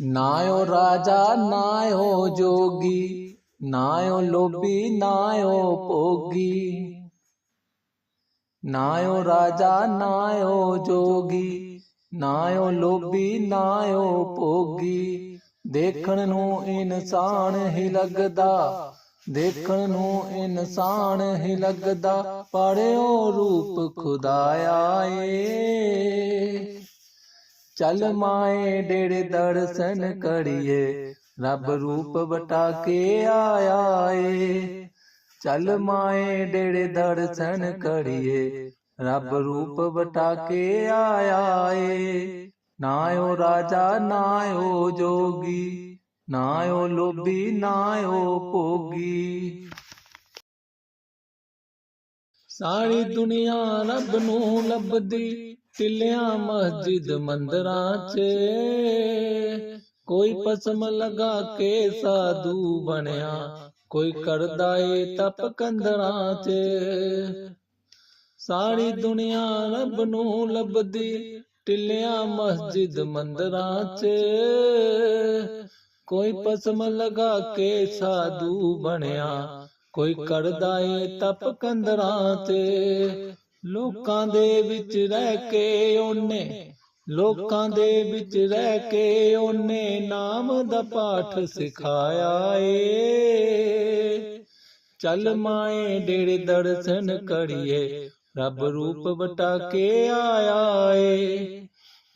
ਨਾਇਓ ਰਾਜਾ, ਨਾਇਓ ਜੋਗੀ, ਨਾਇਓ ਲੋਭੀ, ਨਾਇਓ ਭੋਗੀ। ਨਾਇਓ ਰਾਜਾ, ਨਾਇਓ ਜੋਗੀ, ਨਾਇਓ ਲੋਭੀ, ਨਾਇਓ ਭੋਗੀ। ਦੇਖਣ ਨੂੰ ਇਨਸਾਨ ਹੀ ਲੱਗਦਾ, ਦੇਖਣ ਨੂੰ ਇਨਸਾਨ ਹੀ ਲੱਗਦਾ, ਪੜਿਓ ਰੂਪ ਖੁਦਾਇਆ ਏ। ਚੱਲ ਮਾਏ ਡੇੜੇ ਦਰਸ਼ਨ ਕਰੀਏ। ਰੱਬ ਰੂਪ ਵਟਾ ਕੇ ਆਇਆ ਏ। ਚੱਲ ਮਾਏ ਡੇੜੇ ਦਰਸ਼ਨ ਕਰੀਏ। ਰੱਬ ਰੂਪ ਵਟਾ ਕੇ ਆਇਆ ਏ। ਨਾਇਓ ਰਾਜਾ ਨਾਇਓ ਜੋਗੀ। ਨਾਇਓ ਲੋਭੀ ਨਾਇਓ ਭੋਗੀ। ਸਾਰੀ ਦੁਨੀਆ ਰੱਬ ਨੂੰ ਲੱਭਦੀ। ਟਿੱਲਿਆਂ ਮਸਜਿਦ ਮੰਦਰਾਂ 'ਚ। ਕੋਈ ਪਸਮ ਲਗਾ ਕੇ ਸਾਧੂ ਬਣਿਆ। ਕੋਈ ਕਰਦਾ ਏ ਤਪ ਕੰਦਰਾਂ 'ਚ। ਸਾਰੀ ਦੁਨੀਆ ਰੱਬ ਨੂੰ ਲੱਭਦੀ। ਟਿੱਲਿਆਂ ਮਸਜਿਦ ਮੰਦਰਾਂ 'ਚ। ਕੋਈ ਪਸਮ ਲਗਾ ਕੇ ਸਾਧੂ ਬਣਿਆ। ਕੋਈ ਕਰਦਾ ਏ ਤਪ ਕੰਦਰਾਂ ਤੇ ਲੋਕਾਂ ਦੇ ਵਿੱਚ ਰਹਿ ਕੇ ਉਹਨੇ ਲੋਕਾਂ ਦੇ ਵਿੱਚ ਰਹਿ ਕੇ ਉਹਨੇ ਨਾਮ ਦਾ ਪਾਠ ਸਿਖਾਇਆ ਏ। ਚੱਲ ਮਾਏ ਡੇੜੇ ਦਰਸ਼ਨ ਕਰੀਏ, ਰੱਬ ਰੂਪ ਵਟਾ ਕੇ ਆਇਆ ਏ।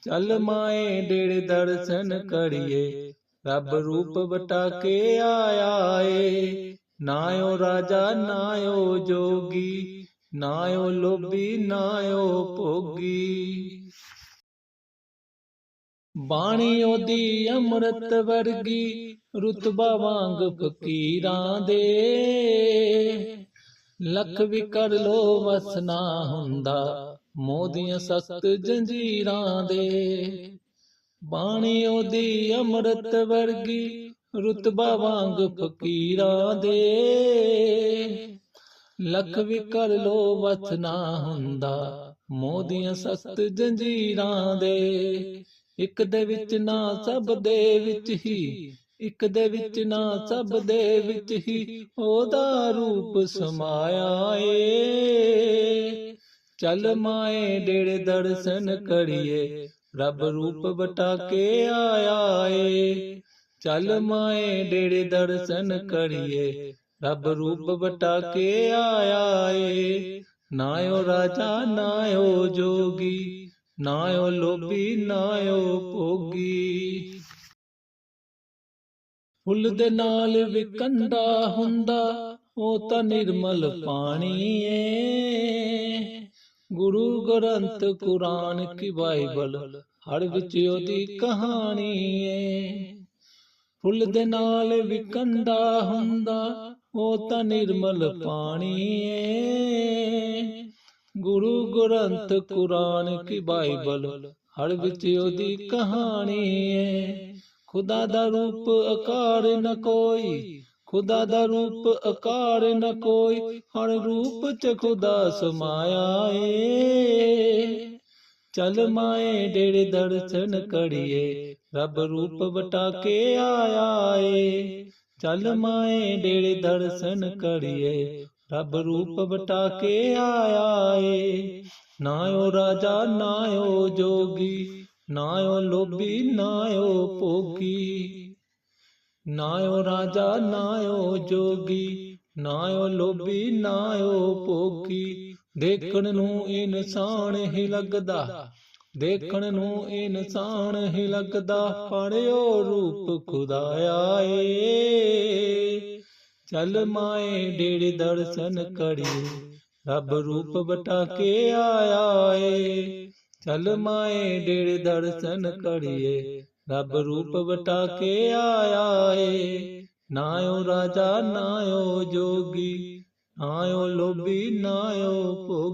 ਚੱਲ ਮਾਏ ਡੇੜੇ ਦਰਸ਼ਨ ਕਰੀਏ, ਰੱਬ ਰੂਪ ਵਟਾ ਕੇ ਆਇਆ ਏ। ਨਾਇਓ ਰਾਜਾ, ਨਾਇਓ ਜੋਗੀ ਨਾਇਓ ਲੋਭੀ, ਨਾਇਓ ਭੋਗੀ। ਬਾਣੀ ਉਹਦੀ ਅੰਮ੍ਰਿਤ ਵਰਗੀ ਰੁਤਬਾ ਵਾਂਗ ਫਕੀਰਾਂ ਦੇ। ਲੱਖ ਵੀ ਕਰ ਲੋ ਵਸਨਾ ਹੁੰਦਾ ਮੋਦੀਆਂ ਸਖਤ ਜੰਜੀਰਾਂ ਦੇ। ਬਾਣੀ ਉਹਦੀ ਅੰਮ੍ਰਿਤ ਵਰਗੀ ਰੁਤਬਾ ਵਾਂਗ ਫਕੀਰਾਂ ਦੇ। ਲੱਖ ਵੀ ਕਰ ਲੋ ਵਸਨਾ ਹੁੰਦਾ। ਮੋਦੀਆਂ ਸਖਤ ਜੰਜੀਰਾਂ ਦੇ। ਇੱਕ ਦੇ ਵਿੱਚ ਨਾ ਸਭ ਦੇ ਵਿੱਚ ਹੀ। ਇੱਕ ਦੇ ਵਿੱਚ ਨਾ ਸਭ ਦੇ ਵਿੱਚ ਹੀ। ਉਹਦਾ ਰੂਪ ਸਮਾਇਆ ਏ। ਚੱਲ ਮਾਏ ਡੇੜੇ ਦਰਸ਼ਨ ਕਰੀਏ। ਰੱਬ ਰੂਪ ਵਟਾ ਕੇ ਆਇਆ ਏ। ਚੱਲ ਮਾਏ ਡੇੜੇ ਦਰਸ਼ਨ ਕਰੀਏ। ਰੱਬ ਰੂਪ ਵਟਾ ਕੇ ਆਇਆ ਏ। ਨਾਇਓ ਰਾਜਾ ਨਾਇਓ ਜੋਗੀ। ਨਾਇਓ ਲੋਭੀ ਨਾਇਓ ਭੋਗੀ। ਫੁੱਲ ਦੇ ਨਾਲ ਵੀ ਕੰਡਾ ਹੁੰਦਾ ਉਹ ਤਾਂ ਨਿਰਮਲ ਪਾਣੀ ਏ। ਗੁਰੂ ਗ੍ਰੰਥ ਕੁਰਾਨ ਕੀ ਬਾਈਬਲ ਹਰ ਵਿੱਚ ਉਹਦੀ ਕਹਾਣੀ ਏ। ਫੁੱਲ ਦੇ ਨਾਲ ਵੀ ਕੰਡਾ ਹੁੰਦਾ ਉਹ ਤਾਂ ਨਿਰਮਲ ਪਾਣੀ ਏ ਗੁਰੂ ਗ੍ਰੰਥ ਕੁਰਾਨ ਕੀ ਬਾਈਬਲ, ਹਰ ਵਿੱਚ ਉਹਦੀ ਕਹਾਣੀ ਏ ਖੁਦਾ ਦਾ ਰੂਪ ਆਕਾਰ ਨ ਕੋਈ, ਖੁਦਾ ਦਾ ਰੂਪ ਆਕਾਰ ਨ ਕੋਈ, ਹਰ ਰੂਪ ਚ ਖੁਦਾ ਸਮਾਇਆ ਏ ਚੱਲ ਮਾਏ ਡੇੜੇ ਦਰਸ਼ਨ ਕਰੀਏ, ਰੱਬ ਰੂਪ ਵਟਾ ਕੇ ਆਇਆ ਏ ਚੱਲ ਮਾਏ ਡੇੜੇ ਦਰਸ਼ਨ ਕਰੀਏ, ਰੱਬ ਰੂਪ ਵਟਾ ਕੇ ਆਇਆ ਏ ਨਾਇਓ ਰਾਜਾ ਨਾਇਓ ਜੋਗੀ ਨਾਇਓ ਲੋਭੀ ਨਾਇਓ ਭੋਗੀ। ਨਾਇਓ ਰਾਜਾ ਨਾਇਓ ਜੋਗੀ ਨਾਇਓ ਲੋਭੀ ਨਾਇਓ ਭੋਗੀ। ਦੇਖਣ ਨੂੰ ਇਨਸਾਨ ਹੀ ਲੱਗਦਾ ਦੇਖਣ ਨੂੰ ਇਨਸਾਨ ਹੀ ਲੱਗਦਾ, ਪੜਿਓ ਰੂਪ ਖੁਦਾਇਆ ਏ ਚੱਲ ਮਾਏ ਡੇੜੇ ਦਰਸ਼ਨ ਕਰੀਏ, ਰੱਬ ਰੂਪ ਵਟਾ ਕੇ ਆਇਆ ਏ ਚੱਲ ਮਾਏ ਡੇੜੇ ਦਰਸ਼ਨ ਕਰੀਏ, ਰੱਬ ਰੂਪ ਵਟਾ ਕੇ ਆਇਆ ਏ ਨਾਇਓ ਰਾਜਾ, ਨਾਇਓ ਜੋਗੀ, ਨਾਇਓ ਲੋਭੀ, ਨਾਇਓ ਭੋਗੀ।